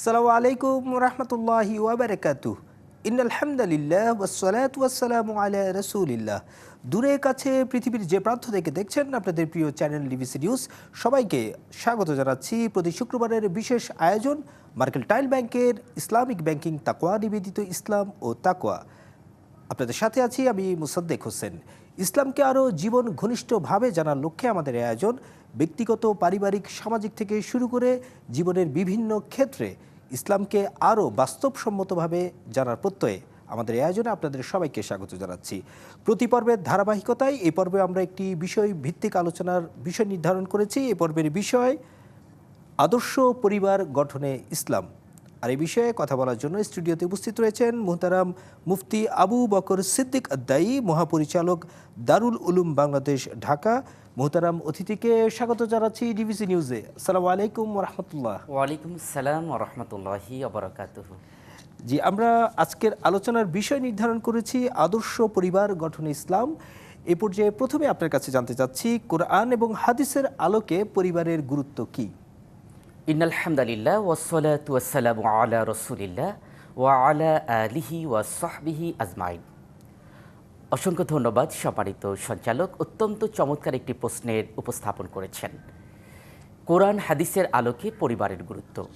সালামু আলাইকুম রহমতুল্লাহি ওয়াবারাকাতু ইনালহামদুলিল্লাহ ওয়াসসালাতু ওয়াসসালামু আলা রাসূলিল্লাহ। দূরে কাছে পৃথিবীর যে প্রান্ত থেকে দেখছেন আপনাদের প্রিয় চ্যানেল ডিবিসি নিউজ, সবাইকে স্বাগত জানাচ্ছি। প্রতি শুক্রবারের বিশেষ আয়োজন মার্কেল টাইল ব্যাংকের ইসলামিক ব্যাংকিং তাকোয়া নিবেদিত ইসলাম ও তাকোয়া আপনাদের সাথে আছি আমি মুসাদ্দেক হোসেন। ইসলামকে আরও জীবন ঘনিষ্ঠভাবে জানার লক্ষ্যে আমাদের আয়োজন, ব্যক্তিগত, পারিবারিক, সামাজিক থেকে শুরু করে জীবনের বিভিন্ন ক্ষেত্রে ইসলামকে আরও বাস্তবসম্মতভাবে জানার প্রত্যয়ে আমাদের আয়োজনে আপনাদের সবাইকে স্বাগত জানাচ্ছি। প্রতি পর্বের ধারাবাহিকতায় এই পর্বে আমরা একটি বিষয় ভিত্তিক আলোচনার বিষয় নির্ধারণ করেছি। এই পর্বের বিষয়, আদর্শ পরিবার গঠনে ইসলাম। আর এই বিষয়ে কথা বলার জন্য স্টুডিওতে উপস্থিত রয়েছেন মুহতারাম মুফতি আবু বকর সিদ্দিক আদ্দায়ী মহাপরিচালক দারুল উলুম বাংলাদেশ ঢাকা। মুহতারাম অতিথিকে স্বাগত জানাচ্ছি ডিবিসি নিউজে। আসসালামু আলাইকুম রহমতুল্লাহ ওয়ালাইকুম সালাম রহমতুল্লাহি জি আমরা আজকের আলোচনার বিষয় নির্ধারণ করেছি আদর্শ পরিবার গঠনে ইসলাম। এ পর্যায়ে প্রথমে আপনার কাছে জানতে চাচ্ছি কোরআন এবং হাদিসের আলোকে পরিবারের গুরুত্ব কী? ওয়া আলা ওয়া আজমাইন অসংখ্য ধন্যবাদ সম্মানিত সঞ্চালক। অত্যন্ত চমৎকার একটি প্রশ্নের উপস্থাপন করেছেন। কোরআন হাদিসের আলোকে পরিবারের গুরুত্ব।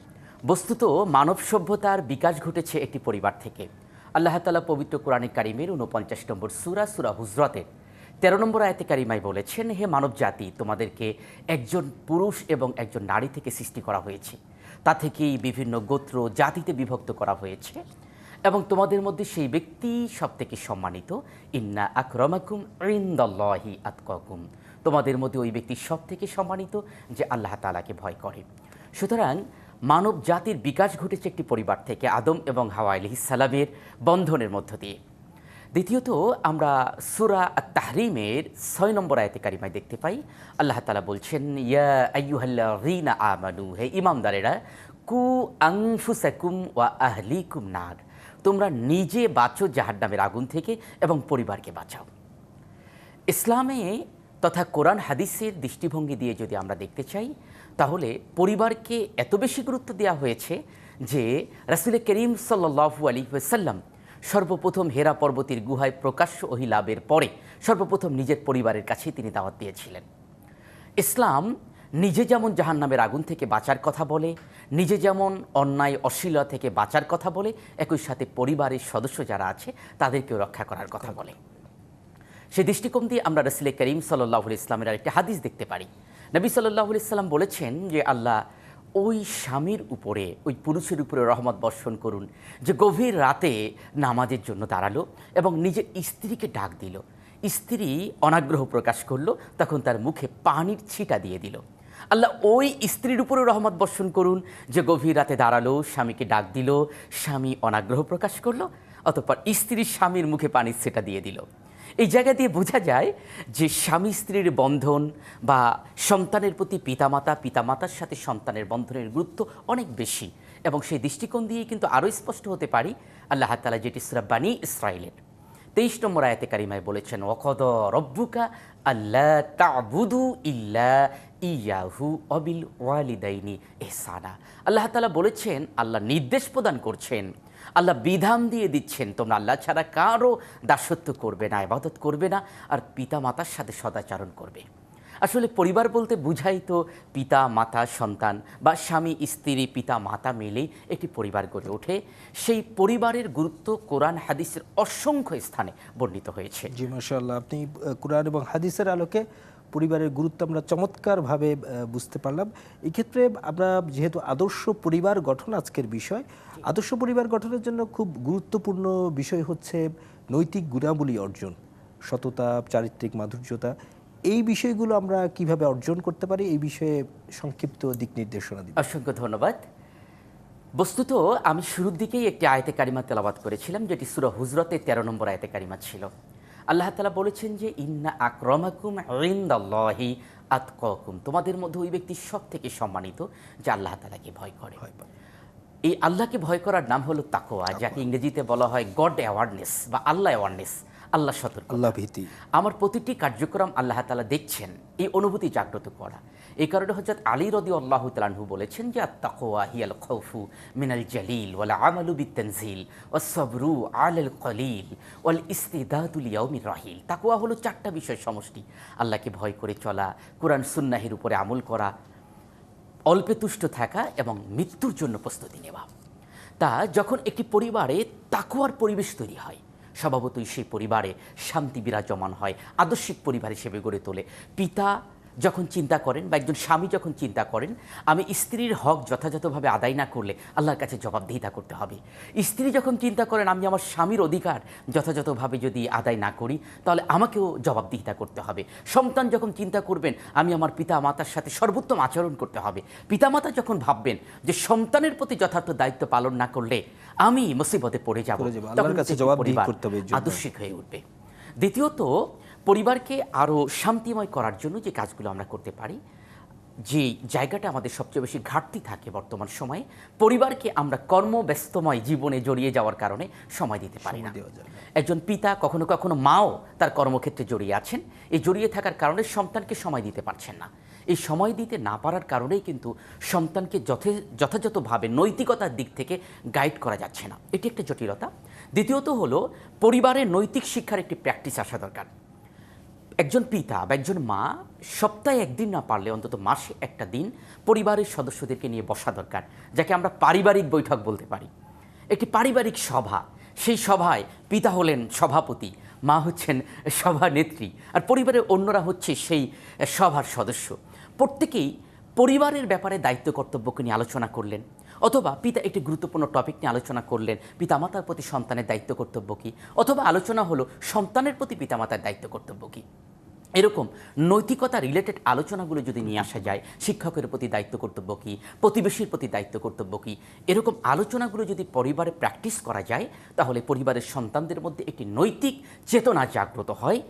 বস্তুত মানব সভ্যতার বিকাশ ঘটেছে একটি পরিবার থেকে। আল্লাহ তালা পবিত্র কোরআনে কারিমের উনপঞ্চাশ নম্বর সুরা সুরা হুজরতের তেরো নম্বর আয়তে কারিমায় বলেছেন, হে মানব জাতি তোমাদেরকে একজন পুরুষ এবং একজন নারী থেকে সৃষ্টি করা হয়েছে। তা থেকেই বিভিন্ন গোত্র জাতিতে বিভক্ত করা হয়েছে এবং তোমাদের মধ্যে সেই ব্যক্তি সব থেকে সম্মানিত। ইন্না আকরমাকুম ইন্দাল্লাহি আতকাকুম। তোমাদের মধ্যে ওই ব্যক্তি সব থেকে সম্মানিত যে আল্লাহ তালাকে ভয় করে। সুতরাং মানব জাতির বিকাশ ঘটেছে একটি পরিবার থেকে আদম এবং হাওয়া আলহিসালামের বন্ধনের মধ্য দিয়ে। দ্বিতীয়ত, আমরা সুরা তাহরিমের ছয় নম্বর আয়তে কারিমায় দেখতে পাই। আল্লাহ তালা বলছেন, ইয়া আইয়ুহাল্লা রিনা আমানু হে ইমামদারেরা কু আংফুসাকুম ওয়া আহলিকুম নার তোমরা নিজে বাঁচো জাহার নামের আগুন থেকে এবং পরিবারকে বাঁচাও। ইসলামে তথা কোরআন হাদিসের দৃষ্টিভঙ্গি দিয়ে যদি আমরা দেখতে চাই, তাহলে পরিবারকে এত বেশি গুরুত্ব দেওয়া হয়েছে যে রাসুল করিম সাল্লু আলী সাল্লাম সর্বপ্রথম হেরা পর্বতের গুহায় প্রকাশ্য ওহি লাভের পরে সর্বপ্রথম নিজের পরিবারের কাছেই তিনি দাওয়াত দিয়েছিলেন। ইসলাম নিজে যেমন জাহান্নামের আগুন থেকে বাঁচার কথা বলে, নিজে যেমন অন্যায় অশ্লীলতা থেকে বাঁচার কথা বলে, একই সাথে পরিবারের সদস্য যারা আছে তাদেরকেও রক্ষা করার কথা বলে। সেই দৃষ্টিকোণ দিয়ে আমরা রসিলে করিম সাল্লাহ ইসলামের আরেকটি হাদিস দেখতে পারি। নবী সাল্লাহ ইসলাম বলেছেন যে আল্লাহ ওই স্বামীর উপরে, ওই পুরুষের উপরে রহমত বর্ষণ করুন, যে গভীর রাতে নামাজের জন্য দাঁড়াল এবং নিজের স্ত্রীকে ডাক দিল। স্ত্রী অনাগ্রহ প্রকাশ করল, তখন তার মুখে পানির ছিটা দিয়ে দিল। আল্লাহ ওই স্ত্রীর উপরে রহমত বর্ষণ করুন, যে গভীর রাতে দাঁড়াল, স্বামীকে ডাক দিল, স্বামী অনাগ্রহ প্রকাশ করল, অতঃপর স্ত্রীর স্বামীর মুখে পানির ছিটা দিয়ে দিল। এই জায়গা দিয়ে বোঝা যায় যে স্বামী স্ত্রীর বন্ধন বা সন্তানের প্রতি পিতামাতা, পিতামাতার সাথে সন্তানের বন্ধনের গুরুত্ব অনেক বেশি এবং সেই দৃষ্টিকোণ দিয়ে কিন্তু আরও স্পষ্ট হতে পারি আল্লাহ তালা যেটি সুরাব্বানি ইসরায়েলের তেইশ নম্বর আয়াতে কারিমায় বলেছেন অকদ রব্বুকা আল্লাহ তাবুদু ইল্লা ইয়াহু অবিল ওয়ালিদাইনি এহসানা আল্লাহ তালা বলেছেন, আল্লাহ নির্দেশ প্রদান করছেন আল্লাহ বিধান দিয়ে দিচ্ছেন, তোমরা আল্লাহ ছাড়া কারও দাসত্ব করবে না, ইবাদত করবে না, আর পিতা মাতার সাথে সদাচারণ করবে। আসলে পরিবার বলতে বুঝাই তো, পিতা, মাতা, সন্তান বা স্বামী, স্ত্রী, পিতা, মাতা মিলেই একটি পরিবার গড়ে ওঠে। সেই পরিবারের গুরুত্ব কোরআন, হাদিসের অসংখ্য স্থানে বর্ণিত হয়েছে। জি, মাশাআল্লাহ। আপনি কোরআন এবং হাদিসের আলোকে পরিবারের গুরুত্ব আমরা চমৎকারভাবে বুঝতে পারলাম। এক্ষেত্রে আমরা যেহেতু আদর্শ পরিবার গঠন আজকের বিষয়, আদর্শ পরিবার গঠনের জন্য খুব গুরুত্বপূর্ণ বিষয় হচ্ছে নৈতিক গুণাবলী অর্জন, সততা, চারিত্রিক মাধুর্যতা। এই বিষয়গুলো আমরা কীভাবে অর্জন করতে পারি, এই বিষয়ে সংক্ষিপ্ত দিক নির্দেশনা দিব। অসংখ্য ধন্যবাদ। বস্তুত আমি শুরুর দিকেই একটি আয়তে কারিমা তেলাবাদ করেছিলাম, যেটি সুরা হুজরতের তেরো নম্বর আয়তে কারিমা ছিল। আল্লাহ তালা বলেছেন যে ইন্না আক্রমাকুম ইন্দাল্লাহি আতকুম তোমাদের মধ্যে ওই ব্যক্তি সব থেকে সম্মানিত যে আল্লাহ তালাকে ভয় করে। এই আল্লাহকে ভয় করার নাম হলো তাকোয়া যাকে ইংরেজিতে বলা হয় গড অ্যাওয়ারনেস বা আল্লাহ অ্যাওয়ারনেস আল্লাহ সতর্ক আল্লাহ ভীতি। আমার প্রতিটি কার্যক্রম আল্লাহ তালা দেখছেন। এই অনুভূতি জাগ্রত করা। এই কারণে হজরত আলী রদি আল্লাহ তালাহু বলেছেন যে আত্মাকোয়া হিয়াল খৌফু মিনাল জালিল ওয়াল আমালু বিত্তানজিল ও সবরু আল কলিল ওয়াল ইস্তিদাতুল ইয়াউমির রাহিল। তাকোয়া হলো চারটা বিষয় সমষ্টি। আল্লাহকে ভয় করে চলা কোরআন সুন্নাহির উপরে আমল করা অল্পে তুষ্ট থাকা এবং মৃত্যুর জন্য প্রস্তুতি নেওয়া। তা যখন একটি পরিবারে তাকুয়ার পরিবেশ তৈরি হয় স্বভাবতই সেই পরিবারে শান্তি বিরাজমান হয় আদর্শিক পরিবার হিসেবে গড়ে তোলে। পিতা যখন চিন্তা করেন বা একজন স্বামী যখন চিন্তা করেন আমি স্ত্রীর হক যথাযথভাবে আদায় না করলে আল্লাহর কাছে জবাবদিহিতা করতে হবে স্ত্রী যখন চিন্তা করেন আমি আমার স্বামীর অধিকার যথাযথভাবে যদি আদায় না করি তাহলে আমাকেও জবাবদিহিতা করতে হবে সন্তান যখন চিন্তা করবেন আমি আমার পিতা মাতার সাথে সর্বোত্তম আচরণ করতে হবে পিতামাতা যখন ভাববেন যে সন্তানের প্রতি যথার্থ দায়িত্ব পালন না করলে আমি মুসিবতে পড়ে যাব। তখন পরিবার। আদর্শিক হয়ে উঠবে দ্বিতীয়ত পরিবারকে আরও শান্তিময় করার জন্য যে কাজগুলো আমরা করতে পারি যে জায়গাটা আমাদের সবচেয়ে বেশি ঘাটতি থাকে বর্তমান সময়ে পরিবারকে আমরা কর্মব্যস্তময় জীবনে জড়িয়ে যাওয়ার কারণে সময় দিতে পারি না। একজন পিতা কখনো কখনো মাও তার কর্মক্ষেত্রে জড়িয়ে আছেন। এই জড়িয়ে থাকার কারণে সন্তানকে সময় দিতে পারছেন না। এই সময় দিতে না পারার কারণেই কিন্তু সন্তানকে যথে যথাযথভাবে নৈতিকতার দিক থেকে গাইড করা যাচ্ছে না। এটি একটা জটিলতা। দ্বিতীয়ত হলো পরিবারের নৈতিক শিক্ষার একটি প্র্যাকটিস আসা দরকার। একজন পিতা বা একজন মা সপ্তাহে একদিন না পারলে, অন্তত মাসে একটা দিন পরিবারের সদস্যদেরকে নিয়ে বসা দরকার, যাকে আমরা পারিবারিক বৈঠক বলতে পারি। একটি পারিবারিক সভা, সেই সভায় পিতা হলেন সভাপতি, মা হচ্ছেন সভানেত্রী, আর পরিবারের অন্যরা হচ্ছে সেই সভার সদস্য। প্রত্যেকেই পরিবারের ব্যাপারে দায়িত্ব কর্তব্যকে নিয়ে আলোচনা করলেন। অথবা পিতা একটি গুরুত্বপূর্ণ টপিক নিয়ে আলোচনা করলেন, পিতামাতার প্রতি সন্তানের দায়িত্ব কর্তব্য কী? অথবা আলোচনা হলো সন্তানের প্রতি পিতামাতার দায়িত্ব কর্তব্য কী? এরকম নৈতিকতা রিলেটেড আলোচনাগুলো যদি নিয়ে আসা যায়, শিক্ষকের প্রতি দায়িত্ব কর্তব্য কী? প্রতিবেশীর প্রতি দায়িত্ব কর্তব্য কী? এরকম আলোচনাগুলো যদি পরিবারে প্র্যাকটিস করা যায়, তাহলে পরিবারের সন্তানদের মধ্যে একটি নৈতিক চেতনা জাগ্রত হয়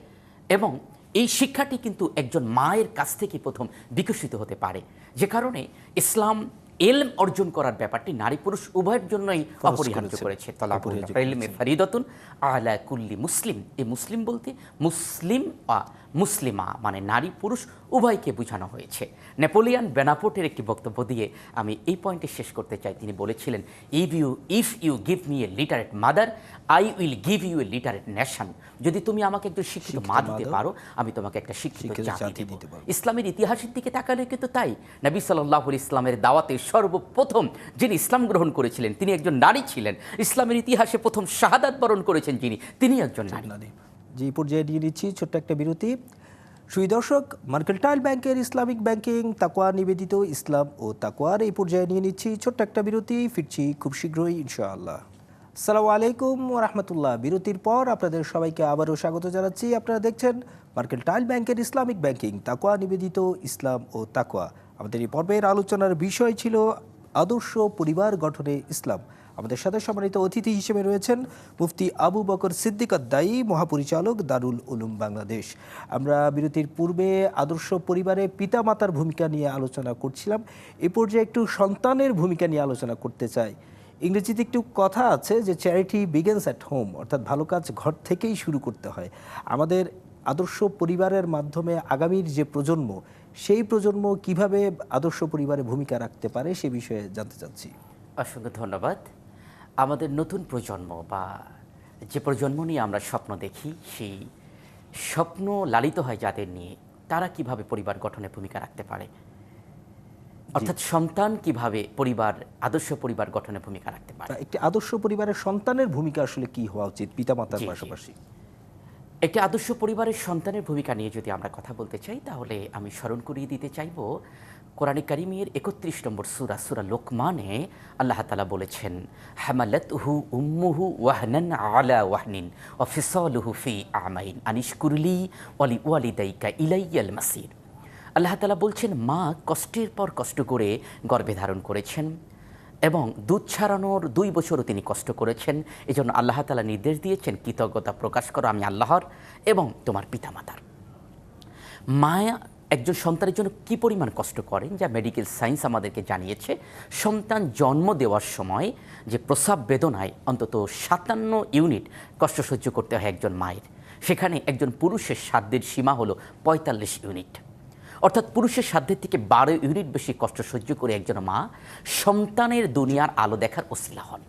এবং এই শিক্ষাটি কিন্তু একজন মায়ের কাছ থেকে প্রথম বিকশিত হতে পারে। যে কারণে ইসলাম এলম অর্জন করার ব্যাপারটি নারী পুরুষ উভয়ের জন্যই অপরিহার্য করেছে। ইলমে ফারিদতুন আলা কুল্লি মুসলিম। এই মুসলিম বলতে মুসলিম মুসলিমা মানে নারী পুরুষ উভয়কে বোঝানো হয়েছে। নেপোলিয়ান বেনাপোর্টের একটি বক্তব্য দিয়ে আমি এই পয়েন্টে শেষ করতে চাই। তিনি বলেছিলেন if you if you give me a literate mother I will give you a literate nation যদি তুমি আমাকে একজন শিক্ষিত মা দিতে পারো আমি তোমাকে একটা শিক্ষিত জাতি দেব। দিতে পারব। ইসলামের ইতিহাসের দিকে তাকালে কিন্তু তাই। নবী সাল্লাহ ইসলামের দাওয়াতে সর্বপ্রথম যিনি ইসলাম গ্রহণ করেছিলেন, তিনি একজন নারী ছিলেন। ইসলামের ইতিহাসে প্রথম শাহাদাত বরণ করেছেন যিনি, তিনি একজন নারী। যে পর্যায়ে নিয়ে নিচ্ছি ছোট্ট একটা বিরতি। সুই দর্শক, মার্কেন্টাইল ব্যাংকের ইসলামিক ব্যাংকিং তাকোয়া নিবেদিত ইসলাম ও তাকোয়ার এই পর্যায়ে নিয়ে নিচ্ছি ছোট্ট একটা বিরতি। ফিরছি খুব শীঘ্রই, ইনশাআল্লাহ। সালামু আলাইকুম রহমতুল্লাহ। বিরতির পর আপনাদের সবাইকে আবারও স্বাগত জানাচ্ছি। আপনারা দেখছেন মার্কেন্টাইল ব্যাংকের ইসলামিক ব্যাংকিং তাকোয়া নিবেদিত ইসলাম ও তাকোয়া আমাদের এই পর্বের আলোচনার বিষয় ছিল আদর্শ পরিবার গঠনে ইসলাম। আমাদের সাথে সম্মানিত অতিথি হিসেবে রয়েছেন মুফতি আবু বকর সিদ্দিক দায়ী মহাপরিচালক দারুল উলুম বাংলাদেশ। আমরা বিরতির পূর্বে আদর্শ পরিবারে পিতামাতার ভূমিকা নিয়ে আলোচনা করছিলাম। এ পর্যায়ে একটু সন্তানের ভূমিকা নিয়ে আলোচনা করতে চাই। ইংরেজিতে একটু কথা আছে যে চ্যারিটি বিগেন্স অ্যাট হোম অর্থাৎ ভালো কাজ ঘর থেকেই শুরু করতে হয়। আমাদের আদর্শ পরিবারের মাধ্যমে আগামীর যে প্রজন্ম সেই প্রজন্ম কীভাবে আদর্শ পরিবারে ভূমিকা রাখতে পারে সে বিষয়ে জানতে চাচ্ছি। অসংখ্য ধন্যবাদ। আমাদের নতুন প্রজন্ম বা যে প্রজন্ম নিয়ে আমরা স্বপ্ন দেখি সেই স্বপ্ন লালিত হয় যাদের নিয়ে তারা কীভাবে পরিবার গঠনে ভূমিকা রাখতে পারে? অর্থাৎ সন্তান কীভাবে পরিবার আদর্শ পরিবার গঠনে ভূমিকা রাখতে পারে? একটি আদর্শ পরিবারের সন্তানের ভূমিকা আসলে কি হওয়া উচিত পিতামাতার। পাশাপাশি? একটি আদর্শ পরিবারের সন্তানের ভূমিকা নিয়ে যদি আমরা কথা বলতে চাই, তাহলে আমি স্মরণ করিয়ে দিতে চাইব, কোরআনে কারিমের একত্রিশ নম্বর সুরা সুরা লোকমানে আল্লাহ তালা বলেছেন হামালত হু উম্মুহু ওয়াহনান আলা ওয়াহনিন ও ফিসলহু ফি আমাইন, আনিশকুরলি ওয়ালি ওয়ালিদাইকা ইলাইয়াল মাসির। আল্লাহ তালা বলছেন, মা কষ্টের পর কষ্ট করে গর্ভে ধারণ করেছেন। এবং দুধ ছাড়ানোর দুই বছরও তিনি কষ্ট করেছেন। এজন্য আল্লাহ তালা নির্দেশ দিয়েছেন, কৃতজ্ঞতা প্রকাশ করো, আমি আল্লাহর এবং তোমার পিতামাতার। মায়া একজন সন্তানের জন্য কি পরিমাণ কষ্ট করেন, যা মেডিকেল সায়েন্স আমাদেরকে জানিয়েছে? সন্তান জন্ম দেওয়ার সময় যে প্রসাব বেদনায় অন্তত সাতান্ন ইউনিট কষ্ট সহ্য করতে হয় একজন মায়ের। সেখানে একজন পুরুষের সাধ্যের সীমা হলো পঁয়তাল্লিশ ইউনিট। অর্থাৎ পুরুষের সাধ্যের থেকে বারো ইউনিট বেশি কষ্ট সহ্য করে একজন মা সন্তানের দুনিয়ার আলো দেখার ওসিলা হন।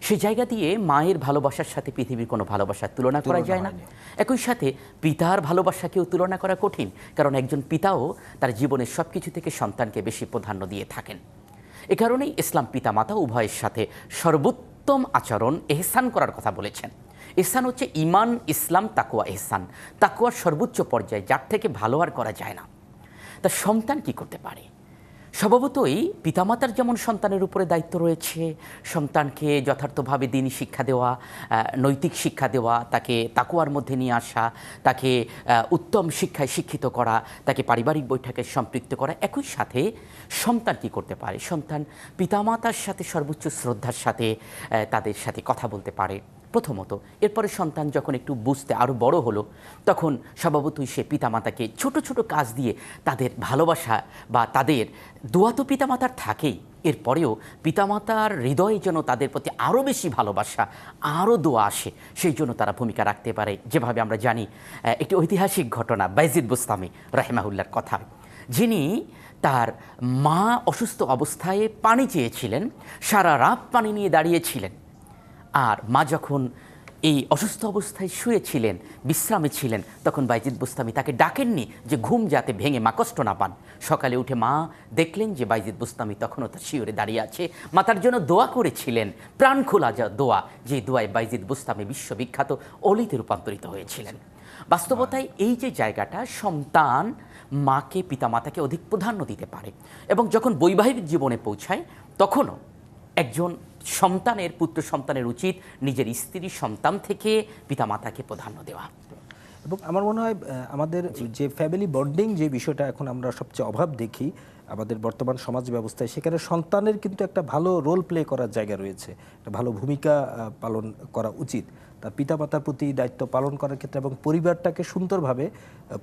সেই জায়গা দিয়ে মায়ের ভালোবাসার সাথে পৃথিবীর কোনো ভালোবাসার তুলনা করা যায় না। একই সাথে পিতার ভালোবাসাকেও তুলনা করা কঠিন কারণ একজন পিতাও তার জীবনের সব কিছু থেকে সন্তানকে বেশি প্রাধান্য দিয়ে থাকেন। এ কারণেই ইসলাম পিতামাতা উভয়ের সাথে সর্বোত্তম আচরণ এহসান করার কথা বলেছেন। এহসান হচ্ছে ইমান ইসলাম তাকুয়া এহসান। তাকুয়ার সর্বোচ্চ পর্যায়ে যার থেকে ভালো আর করা যায় না। তা সন্তান কি করতে পারে? স্বভাবতই পিতামাতার যেমন সন্তানের উপরে দায়িত্ব রয়েছে, সন্তানকে যথার্থভাবে দিনই শিক্ষা দেওয়া নৈতিক শিক্ষা দেওয়া, তাকে তাকুয়ার মধ্যে নিয়ে আসা, তাকে উত্তম শিক্ষায় শিক্ষিত করা, তাকে পারিবারিক বৈঠকে সম্পৃক্ত করা, একই সাথে সন্তান কি করতে পারে? সন্তান পিতামাতার সাথে সর্বোচ্চ শ্রদ্ধার সাথে তাদের সাথে কথা বলতে পারে। প্রথমত, এরপরে সন্তান যখন একটু বুঝতে আরও বড় হলো, তখন স্বভাবতই সে পিতামাতাকে ছোট ছোট কাজ দিয়ে তাদের ভালোবাসা বা তাদের দোয়া তো পিতামাতার থাকেই। এরপরেও পিতামাতার হৃদয়ে যেন তাদের প্রতি আরও বেশি ভালোবাসা আরও দোয়া আসে, সেই জন্য তারা ভূমিকা রাখতে পারে। যেভাবে আমরা জানি একটি ঐতিহাসিক ঘটনা, বাইজিদ বুস্তামি রাহেমাহুল্লার কথা যিনি তার মা অসুস্থ অবস্থায় পানি চেয়েছিলেন, সারা রাত পানি নিয়ে দাঁড়িয়েছিলেন। আর মা যখন এই অসুস্থ অবস্থায় শুয়েছিলেন, বিশ্রামে ছিলেন, তখন বাইজিদ বুস্তামি তাকে ডাকেননি যে ঘুম যাতে ভেঙে মা কষ্ট না পান। সকালে উঠে মা দেখলেন যে বাইজিদ বুস্তামি তখনও তার শিওরে দাঁড়িয়ে আছে। মা তার জন্য দোয়া করেছিলেন, প্রাণ খোলা যা দোয়া, যে দোয়ায় বাইজিদ বুস্তামি বিশ্ববিখ্যাত অলিতে রূপান্তরিত হয়েছিলেন। বাস্তবতায় এই যে জায়গাটা, সন্তান মাকে পিতামাতাকে অধিক প্রাধান্য দিতে পারে এবং যখন বৈবাহিক জীবনে পৌঁছায়, তখনও একজন সন্তানের পুত্র সন্তানের উচিত নিজের স্ত্রী সন্তান থেকে পিতামাতাকে প্রাধান্য দেওয়া। এবং আমার মনে হয় আমাদের যে ফ্যামিলি বন্ডিং যে বিষয়টা এখন আমরা সবচেয়ে অভাব দেখি আমাদের বর্তমান সমাজ ব্যবস্থায় সেখানে সন্তানের কিন্তু একটা ভালো রোল প্লে করার জায়গা রয়েছে। একটা ভালো ভূমিকা পালন করা উচিত। তার পিতামাতার প্রতি দায়িত্ব পালন করার ক্ষেত্রে এবং পরিবারটাকে সুন্দরভাবে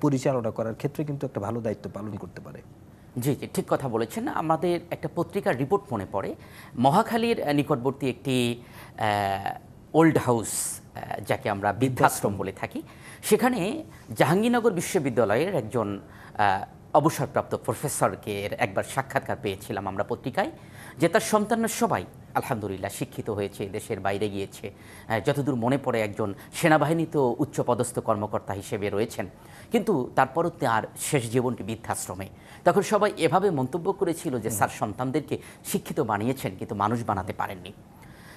পরিচালনা করার ক্ষেত্রে কিন্তু একটা ভালো দায়িত্ব পালন করতে পারে। জি জি ঠিক কথা বলেছেন। আমাদের একটা পত্রিকার রিপোর্ট মনে পড়ে। মহাখালীর নিকটবর্তী একটি ওল্ড হাউস যাকে আমরা বৃদ্ধাশ্রম বলে থাকি। সেখানে জাহাঙ্গীরনগর বিশ্ববিদ্যালয়ের একজন অবসরপ্রাপ্ত প্রফেসরকে একবার সাক্ষাৎকার পেয়েছিলাম আমরা পত্রিকায় যে তার সন্তানরা সবাই আলহামদুলিল্লাহ শিক্ষিত হয়েছে দেশের বাইরে গিয়েছে। যতদূর মনে পড়ে একজন সেনাবাহিনী তো উচ্চপদস্থ কর্মকর্তা হিসেবে রয়েছেন। কিন্তু তারপরও তার শেষ জীবনটি বৃদ্ধাশ্রমে। তখন সবাই এভাবে মন্তব্য করেছিল যে স্যার সন্তানদেরকে শিক্ষিত বানিয়েছেন কিন্তু মানুষ বানাতে পারেননি।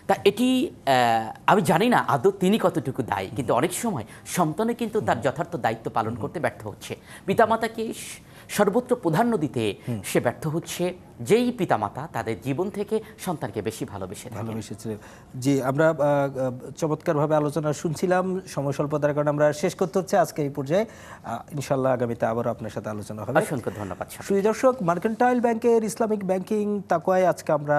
তা এটি আমি জানি না আদৌ তিনি কতটুকু দায়ী কিন্তু অনেক সময় সন্তানে কিন্তু তার যথার্থ দায়িত্ব পালন করতে ব্যর্থ হচ্ছে। পিতামাতাকে সর্বত্র প্রাধান্য দিতে সে ব্যর্থ হচ্ছে। যেই পিতামাতা তাদের জীবন থেকে সন্তানকে বেশি ভালোবেসে ভালোবেসেছিলেন। জি আমরা চমৎকারভাবে আলোচনা শুনছিলাম সময় স্বল্পতার কারণে আমরা শেষ করতে হচ্ছে আজকে এই পর্যায়ে। ইনশাল্লাহ আগামীতে আবারও আপনার সাথে আলোচনা হবে। অসংখ্য ধন্যবাদ সুদর্শক মার্কেন্টাইল ব্যাংকের ইসলামিক ব্যাংকিং তাকুয়ায় আজকে আমরা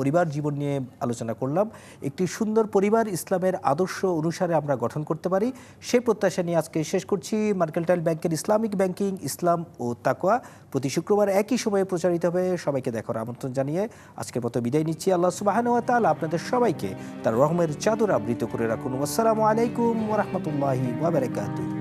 পরিবার জীবন নিয়ে আলোচনা করলাম। একটি সুন্দর পরিবার ইসলামের আদর্শ অনুসারে আমরা গঠন করতে পারি। সেই প্রত্যাশা নিয়ে আজকে শেষ করছি। মার্কেন্টাইল ব্যাংকের ইসলামিক ব্যাংকিং, ইসলাম ও তাকওয়া প্রতি শুক্রবার একই সময়ে প্রচারিত হবে। সবাইকে দেখার আমন্ত্রণ জানিয়ে আজকের মতো বিদায় নিচ্ছি। আল্লাহ সুবাহান তাআলা আপনাদের সবাইকে তার রহমের চাদর আবৃত করে রাখুন। আসসালামু আলাইকুম ওরহমতুল্লাহি ওয়াবারাকাতুহু